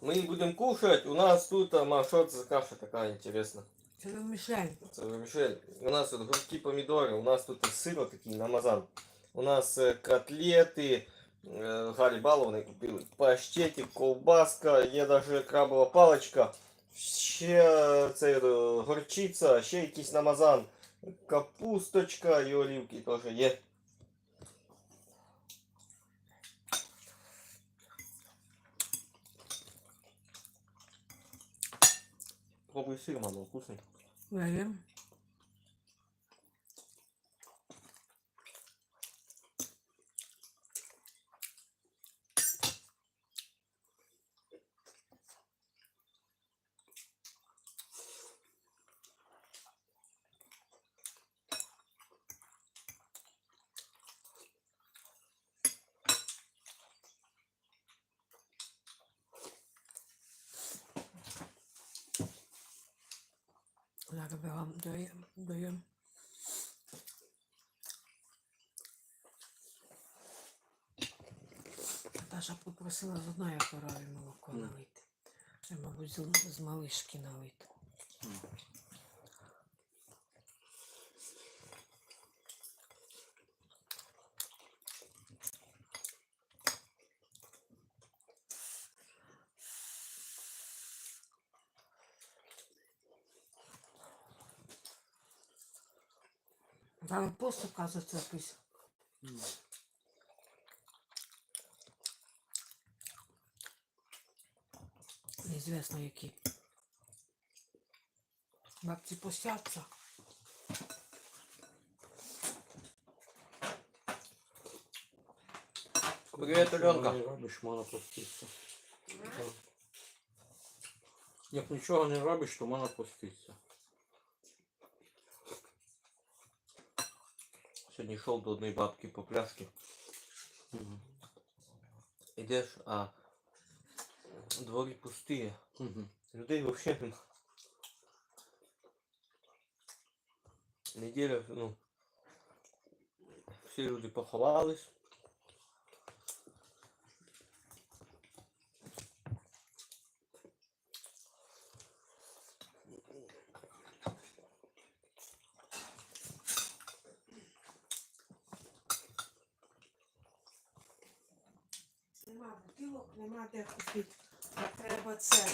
Мы будем кушать. У нас тут, а, ма, что это за каша такая интересная? Це Мішель. Це Мишель. У нас тут гурки помидоры, у нас тут и сыр вот такие намазан. У нас э, котлеты, э, Галі Баловни купили, паштетик, ковбаска, є даже крабова паличка, ще е, це е, горчиця, ще якийсь намазан, капусточка і олівки теж є. logo em cima, maluco, sim. É. Зараз вам даю. Наташа попросила з одної корові молоко налити. Мабуть, з малишки налити. Там пост, оказується, якийсь. Неізвісно які. Бабці постяться. Привет, Аленка. Не робиш, можна поститися. Як нічого не робиш, то можна поститися. Сьогодні йшов до одної бабки по пляшки. Идешь, а дворі пусті. Мгм. Людей взагалі нема. Неділя, ну. Всі люди поховались. Нема бутилок, нема де купити. Треба це.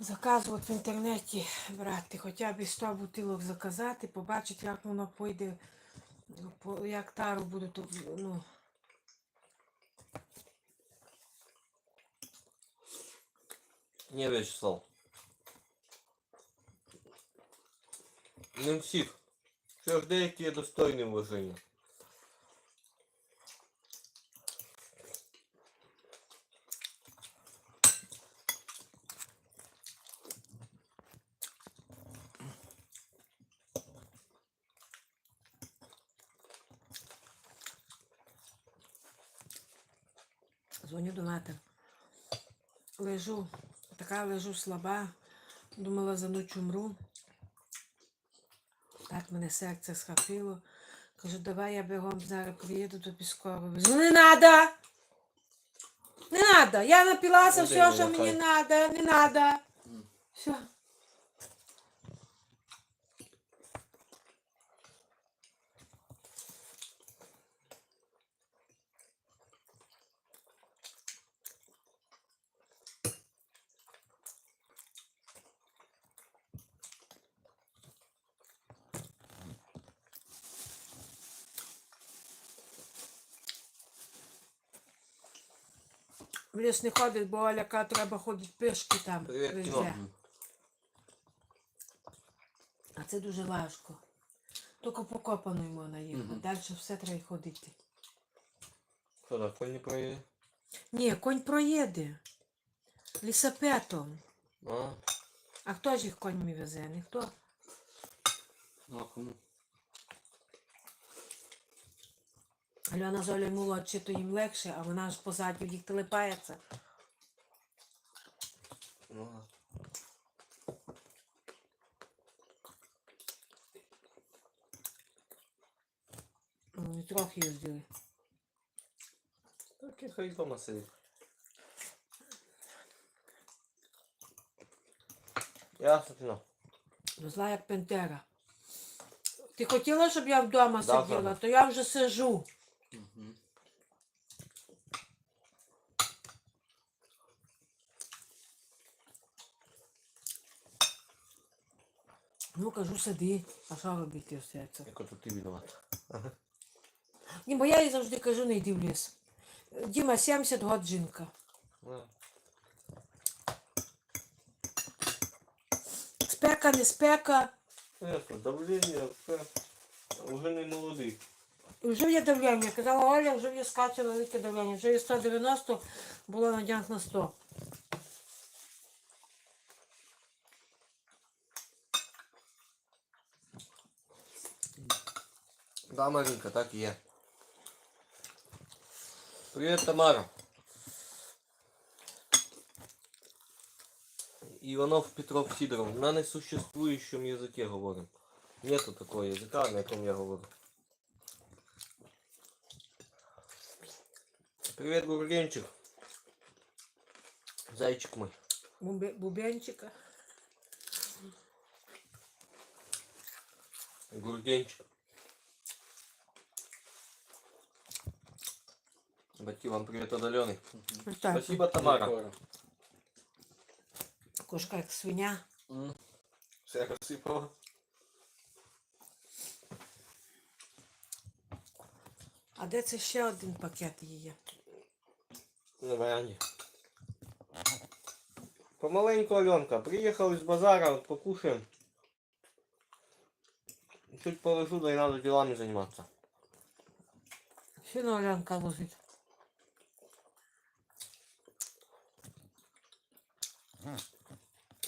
Заказувати в інтернеті брати, хоча б 100 бутилок заказати, побачити, як воно пойде, як тару будуть, ну, Ні, Вячеслав. Не всіх. Все ж деякі є достойні вваження. Дзвоню до мати. Лежу, така лежу слаба, думала за ніч умру. Так мене серце схопило. Кажу, давай я бігом зараз приїду до Піскової. Не надо! Не надо! Я напилася все, що мені треба, не треба. Все. В ліс не ходить, бо Оляка треба ходити пішки там. Везде. А це дуже важко. Тільки по копаною можна їхати. Мгм. Далі все треба ходити. Що так, конь не проїде? Ні, конь проїде. Лісопетом. А, А хто ж їх коньми везе? Ніхто. Ну, а кому? Альона Жоля молодші, то їм легше, а вона ж позаді їх телепається. Ну. Ну, трохи їздили. Так і хай вдома сидить. Ясно, піно. Ну, зла як пентера. Ти хотіла, щоб я вдома Да, сиділа, то я вже сижу. Ну, кажу, сиди, а що робити все це? Як ото ти виноват. Ні, бо я їй завжди кажу, не йди в ліс. Діма, 70 год жінка. Спека, не спека. Ясно, давлення, все. Уже не молодий. Вже є давлення. Казала Оля, вже є скаче велике давлення. Вже є 190, було на на 100. Да, Маринка, так і є. Привіт, Тамара. Иванов Петров Сидоров. На несуществующем языке говорим. Нету такого языка, на якому я говорю. Привет, Гургенчик. Зайчик мой. Бубе- Бубенчика. Гургенчик. Батьки, вам привет удаленный. Так, Спасибо, Тамара. Кошка як свиня. М. Все розсипало. А де це ще один пакет її? Веранді. Помаленьку, Аленка. Приїхали з базара, от покушаємо. Чуть полежу, да и надо делами заниматься. Сіно Олянка лежить.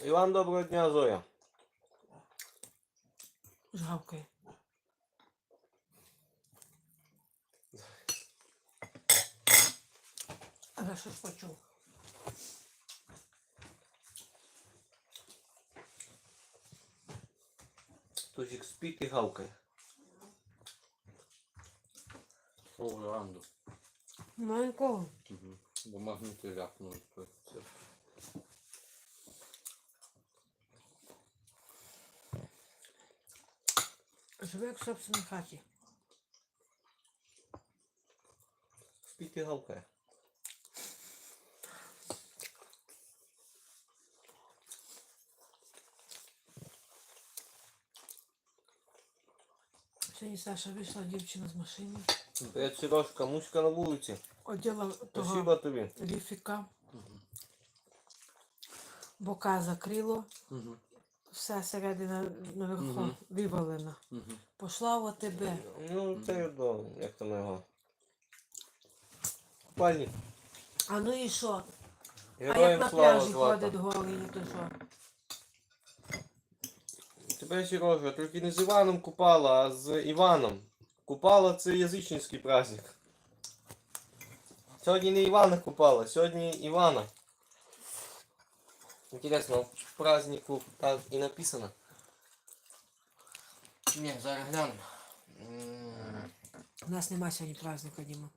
Іван, доброго дня, Зоя. Жгавкає. Але що почув? Тузик спить і гавкає. О, веранду. Маленького. Угу. Бо магніти ляпнули. Живе як в собственній хаті. Спить і гавкає. Сьогодні Саша вийшла дівчина з машини. Привет, Сережка, муська на вулиці. Оділа того Спасибо тобі. ліфіка. Бока закрило. Мгм. Вся середина наверху Мгм. вивалена. Мгм. Пошла в ОТБ. Ну, це до, як там його. Купальник. А ну і що? А як Героям на слава пляжі Злата. ходить голий, то що? Тебе, Сережа, тільки не з Іваном купала, а з Іваном. Купала це язичницький праздник. Сьогодні не Івана купала, сьогодні Івана. Інтересно, в празднику так і написано. Ні, зараз гляну. У нас нема сьогодні праздника, Діма.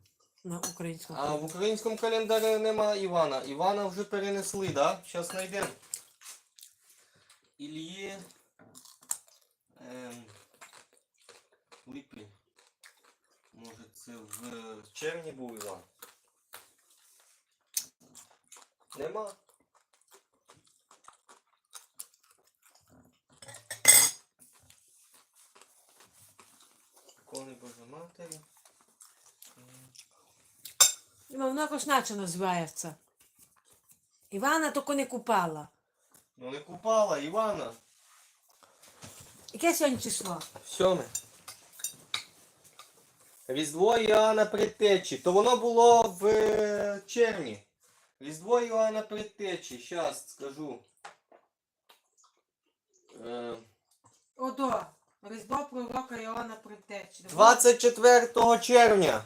На українському. А в українському календарі нема Івана. Івана вже перенесли, да? Зараз знайдемо. Ільє. Ем, липень. Може це в червні був Іван. Нема. Кони Божої Матері. М. Діма, воно якось наче називається. Івана тільки не купала. Ну не купала Івана. Яке сьогодні число? Сьоме. Різдво Іоанна Предтечі. То воно було в е, червні. Різдво Іоанна Предтечі. Щас скажу. Е, Одо. Різдво пророка Іоанна Предтечі. 24 червня.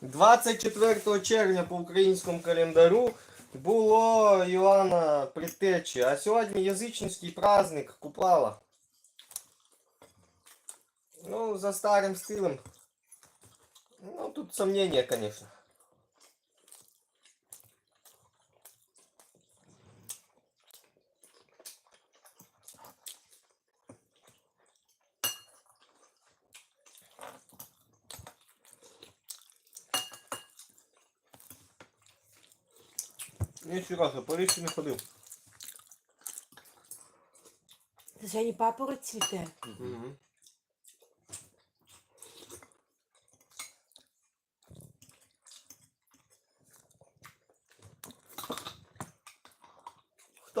24 червня по українському календару було Іоанна Предтечі. А сьогодні язичницький праздник Купала. Ну, за старым стилем. Ну, тут сомнения, конечно. Я ще раз, по річці не ходив. Сьогодні папороть цвіте. Угу.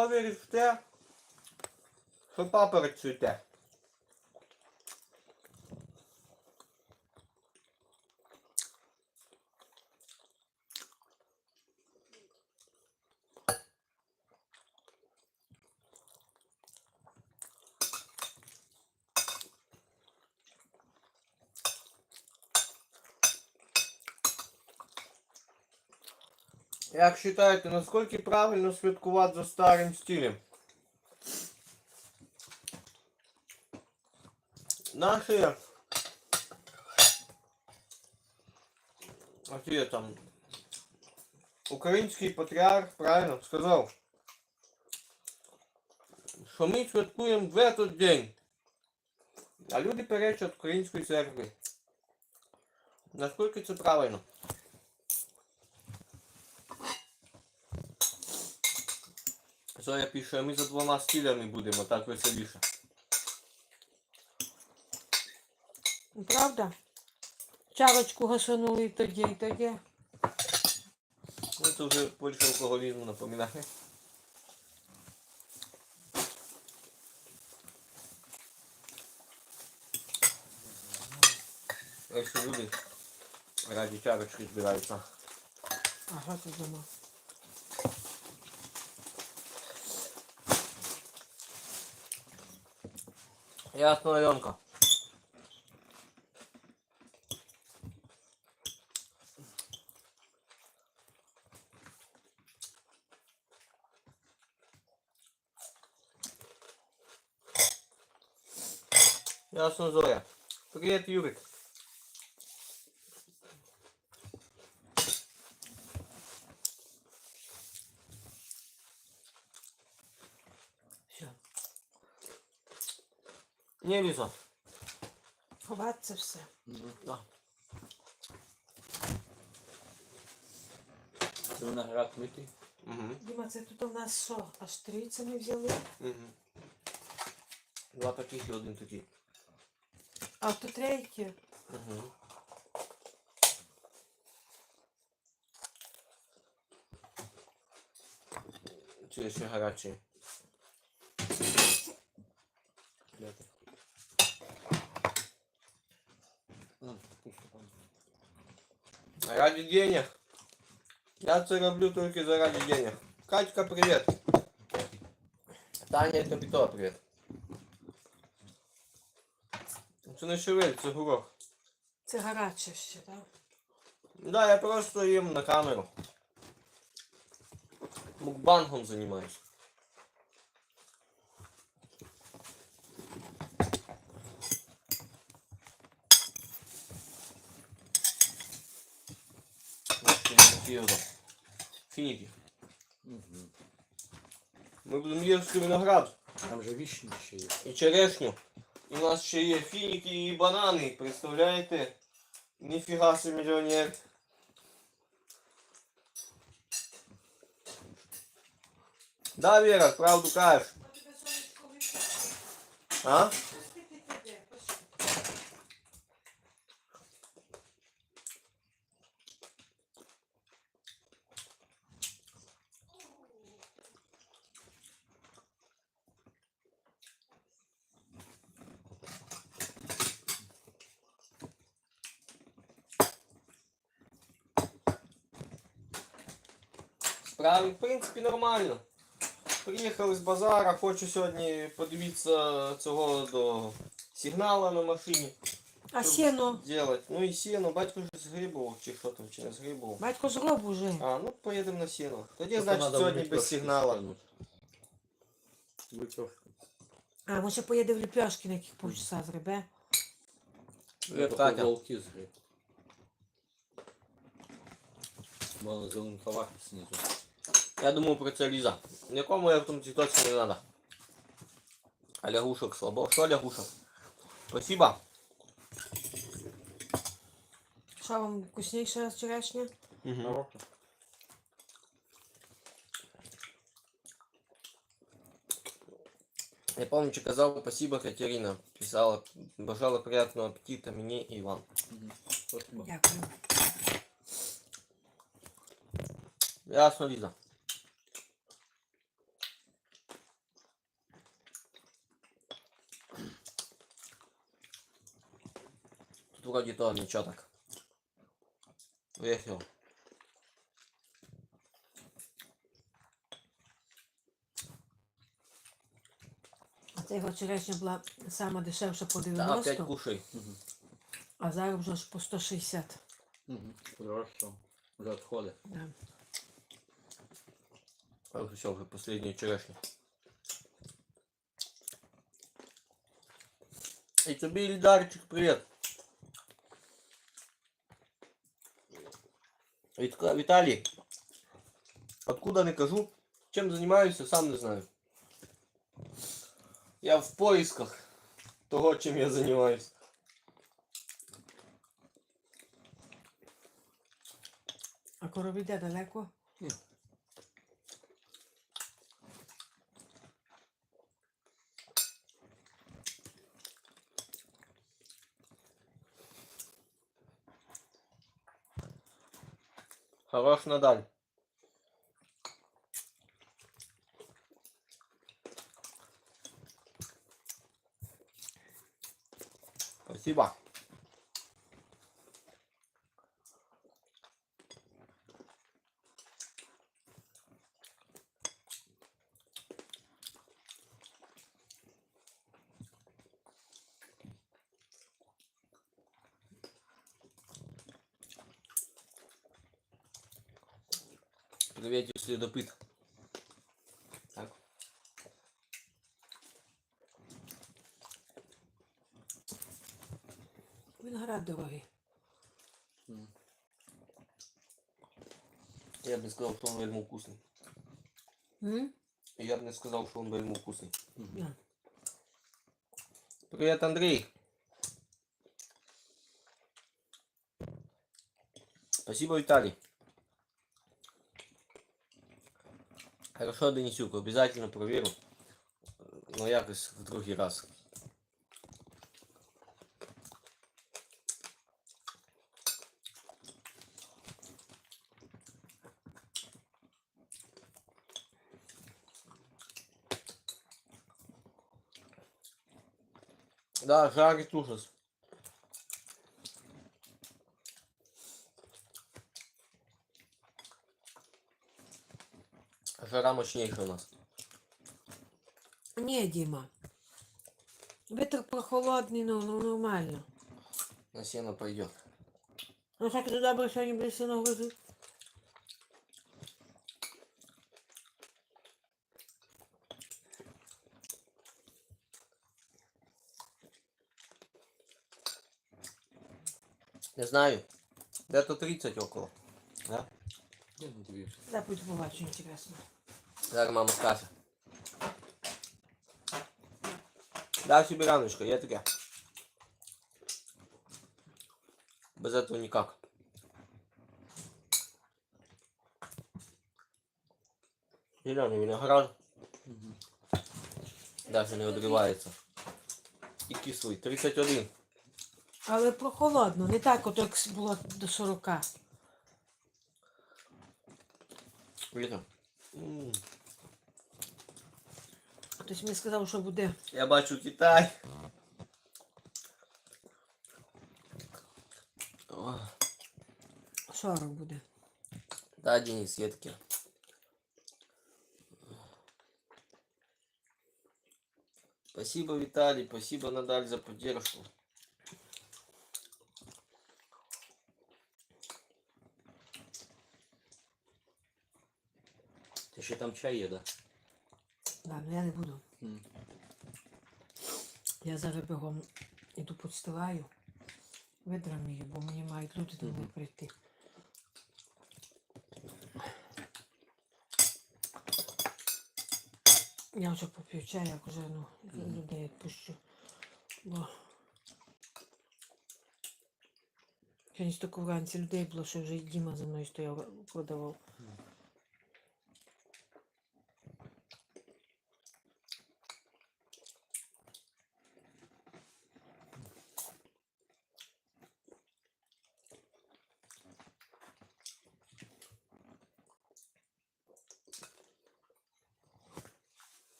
Хто вірить в те, що папороть цвіте? Як вважаєте, наскільки правильно святкувати за старим стилем? Наші оті там український патріарх правильно сказав, що ми святкуємо в этот день. А люди перечать української церкви. Наскільки це правильно? Зоя пише, ми за двома стилями будемо, так веселіше. Правда? Чарочку гасанули і тоді, і тоді. Ну це вже більше алкоголізму напоминає. Якщо люди раді чарочки збираються. А що ти думав? Ясно, Альонка. Ясно, Зоя. Привет, Юрик. Все. Не, Лиза. Ховатися все. Да. Це виноград митий. Угу. Діма, це тут у нас що? Аж три це ми взяли? Угу. Два таких і один такий. А то третє. Угу. Чи ще гарячі? Ради денег. Я це роблю тільки заради денег. Катька, привіт. Таня Капітова, привіт. Це не шевель, це горох. Це гаряче ще, так? Да, я просто їм на камеру. Мукбангом занимаюсь. Финики. Мгм. Ми будемо їсти виноград Там же вічні ще є. і черешню. І у нас ще є фініки і банани, представляєте? Ніфіга собі мільйонер. Да, Вера, правду кажеш. А? Справи, в принципі, нормально. Приїхали з базара, хочу сьогодні подивитися цього до сигнала на машині. А Щоб сіно? Делать. Ну і сіно, батько вже згрібував, чи що там, чи не згрібував. Батько зроб уже. А, ну поїдемо на сіно. Тоді, Просто значить, надо сьогодні без сигнала. скинути. Лепешки. А, може поїде в Ліпьошки на яких півчаса зребе. Я Катя. таку волки згріб. Вона зеленкова знизу. Я думаю про целиза. ліза. Я в тому ситуации не надо. А лягушок слабо. Що лягушок? Спасибо. Що вам вкуснейшая черешня? Угу. Я помню, что казала спасибо, Катерина. Писала, бажала приятного аппетита мне и вам. Угу. Дякую. Ясно, Лиза. Вроде тоже ничего так. Весело. А ця його черешня була сама дешевша по Да, опять 90, кушай. Мгм. а зараз вже ж по 160. Мгм. Хорошо. Вже відходи. Да. все, уже последняя черешня. И тебе, Ильдарчик, привет. Виталий, откуда не кажу, чем занимаюсь, сам не знаю. Я в поисках того, чем я занимаюсь. А корові де далеко? Хорош Надаль. Спасибо. Привет, следопыт. Так. Виноград дорогий. Мгм. Я бы сказал, что он вельми вкусный. М? Я бы не сказал, что он вельми вкусный. Мгм. Да. Привет, Андрей. Спасибо, Виталий. Хорошо, Денисюк, обязательно проверю. Но якось в другий раз. Да, жарит ужас. Жара мощнейшая у нас. Ні, Діма. Вітер прохолодний, ну, ну нормально. На сено пойдет. Ну так то добре, сьогодні буде сильно грузити. Не знаю. Где-то 30 около. Да? Я не дивився. Да, пусть побачу, інтересно. Зараз мама скаже. Да, собі раночка, є таке. Без этого никак. Зеленый виноград Мгм. даже не одривається. І кислий. 31. Але прохолодно, не так, от як було до 40. Віка. Хтось мені сказав, що буде Я бачу Китай. О, 40 буде. Да, Денис, є таке. Спасибо, Виталий, спасибо, Надаль, за поддержку. Ти ще там чай є, Да? Да, ну я не буду. Мгм. Я зараз бігом іду підстилаю. Видрам її, бо мені мають люди до мене прийти. Я вже поп'ю чай, як вже ну, людей відпущу. Бо сьогодні стільки вранці людей було, що вже і Діма за мною стояв, продавав. пару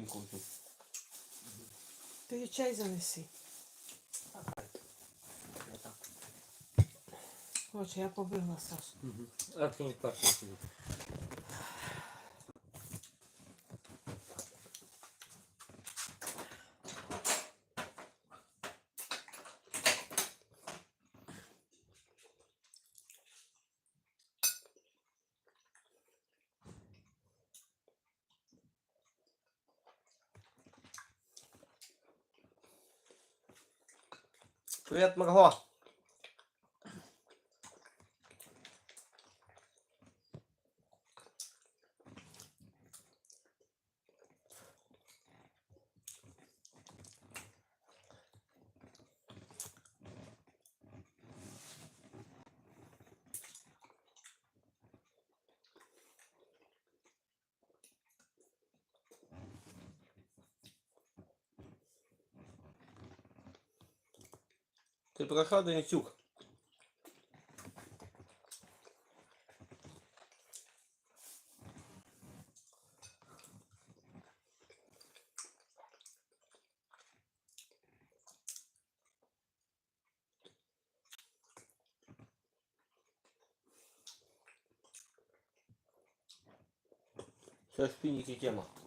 фініків тут. Ти чай занеси. Короче, я побігла, Саш. Угу. А не так не сидить. Привет, Марго. Ти пройшов Денисюк? Це ж фініки тема.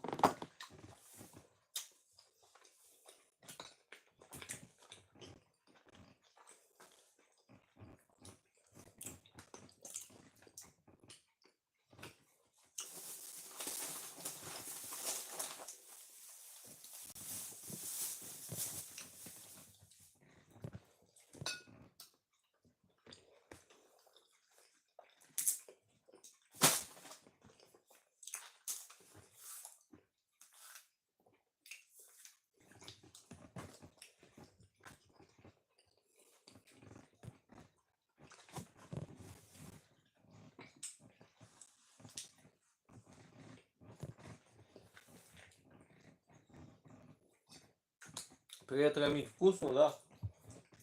Привет, Рамик. Вкусно, да?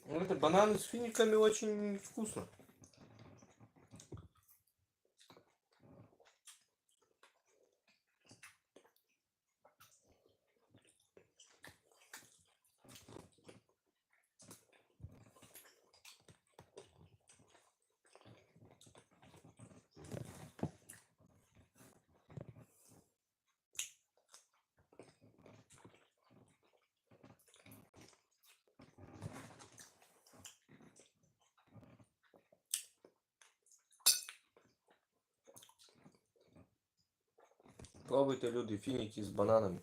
Ну, это бананы с финиками очень вкусно. Пробуйте, люди, финики с бананами.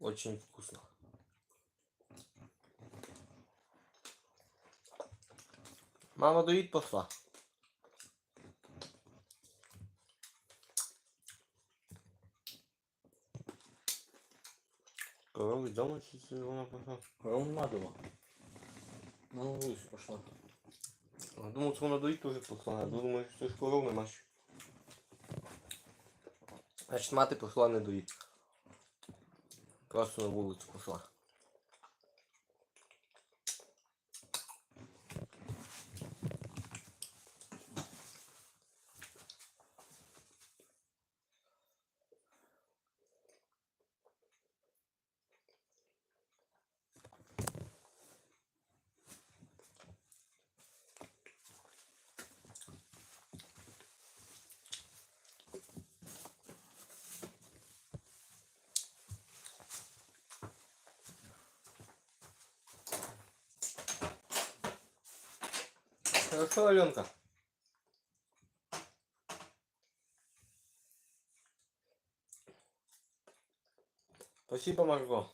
Очень вкусно. Мама доїть пошла. Корови дома чи вона пошла? Ровно надо. Ну, вийшла пошла. Я думав, що вона доїть теж пошла. Я думаю, це ж коров нема ще. Значить, мати пошла не доїть. Просто на вулицю пошла. Хорошо, Аленка. Спасибо, Марго.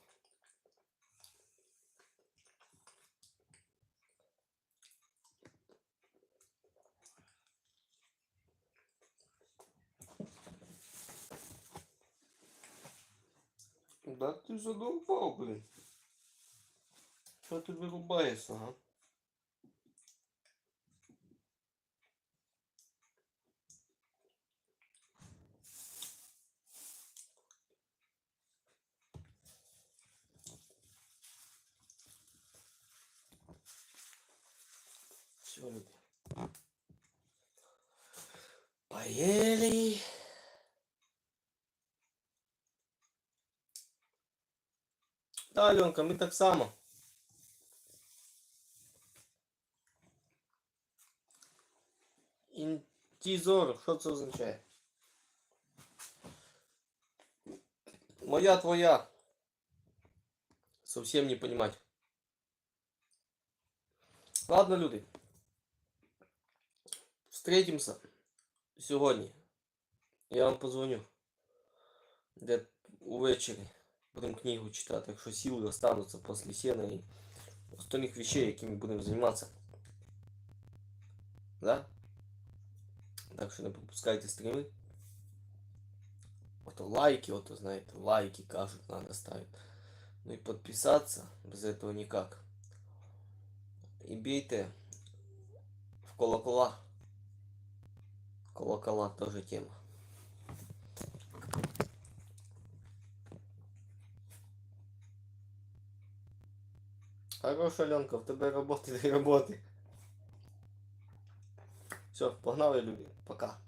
Да ты задолбал, блин. Что ты вырубаешься, а? Все, люди. Поели. Та, Альонка, ми так само. Інтізор, що це означає? Моя твоя. Совсем не понимать. Ладно, люди. Встретимся сьогодні. Я вам позвоню. Де увечері. Будемо книгу читати, якщо сили остануться після сена і остальних вещей, якими будемо займатися. Да? Так що не пропускайте стріми. Ото лайки, ото знаєте, лайки кажуть, надо ставить. Ну и подписаться, без этого никак. И бейте в колокола. Колокола тоже тема. Хороша, Аленка, в тебе роботи до роботи. Все, погнали, люди. Пока.